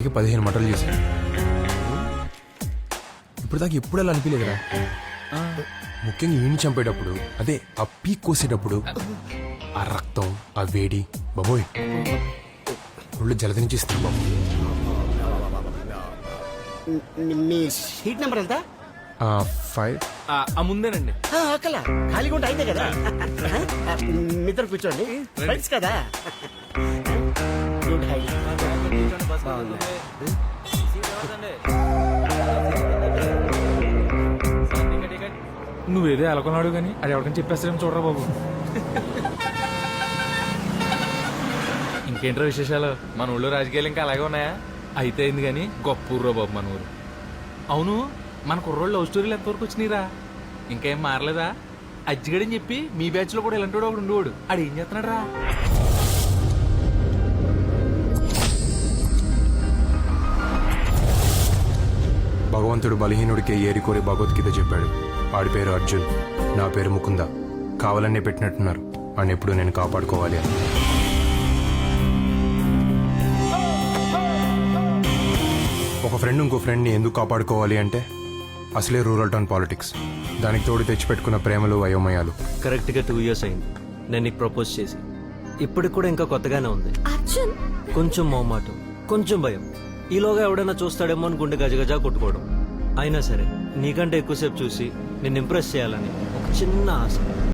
ఇక పదిహేను మటలు చేశాను ఇప్పుడు దాకా ఎప్పుడు అలా అనిపించలేదురా ముఖ్యంగా ఈయన చంపేటప్పుడు అదే ఆ పీక్ కోసేటప్పుడు ఆ రక్తం ఆ వేడి బాబోయ్. ఒళ్ళు జలది నుంచి ఇస్తాను బాబు మీ- సీట్ నెంబర్ ఎంత? ఫైవ్. ఆ ముందేనండి. ఆ, అక్కల ఖాళీగా ఉంటే అయితే కదా. మిత్ర కూర్చోండి. ఫ్రెండ్స్ కదా. గుడ్ హై నువ్వేదో ఎలకొన్నాడు కానీ అది ఎవరికైనా చెప్పేస్తారేమో చూడరా బాబు. ఇంకేంట్రా విశేషాలు? మన ఊళ్ళో రాజకీయాలు ఇంకా అలాగే ఉన్నాయా? అయితే అయింది కానీ గొప్ప ఊర్రా బాబు మన ఊరు. అవును మన కుర్రోళ్ళు లవ్ స్టోరీలు ఎంతవరకు వచ్చినాయిరా? ఇంకేం మారలేదా? అజ్జిగడని చెప్పి మీ బ్యాచ్లో కూడా ఇలాంటి వాడు ఒకడు ఉండేవాడు. ఆడు ఏం చేస్తున్నాడు రా భగవంతుడు బలహీనుడికి ఏరి కోరి భగవద్గీత చెప్పాడు. ఆడి పేరు అర్జున్. నా పేరు ముకుంద. కావాలనే పెట్టినట్టున్నారు. అని ఎప్పుడు నేను కాపాడుకోవాలి అని. ఒక ఫ్రెండ్ ఇంకో ఫ్రెండ్ని ఎందుకు కాపాడుకోవాలి అంటే అసలే రూరల్ టౌన్ పాలిటిక్స్. దానికి తోడు తెచ్చిపెట్టుకున్న ప్రేమలు అయోమయాలు. కరెక్ట్గా టూ ఇయర్స్ అయింది. నేను నీకు ప్రపోజ్ చేసి. ఇప్పటికి కూడా ఇంకా కొత్తగానే ఉంది. అర్జున్? కొంచెం మొహమాటం కొంచెం భయం. ఈలోగా ఎవడైనా చూస్తాడేమో అని గుండె గజగజా కొట్టుకోవడం. అయినా సరే నీకంటే ఎక్కువసేపు చూసి నిన్ను ఇంప్రెస్ చేయాలని ఒక చిన్న ఆశ.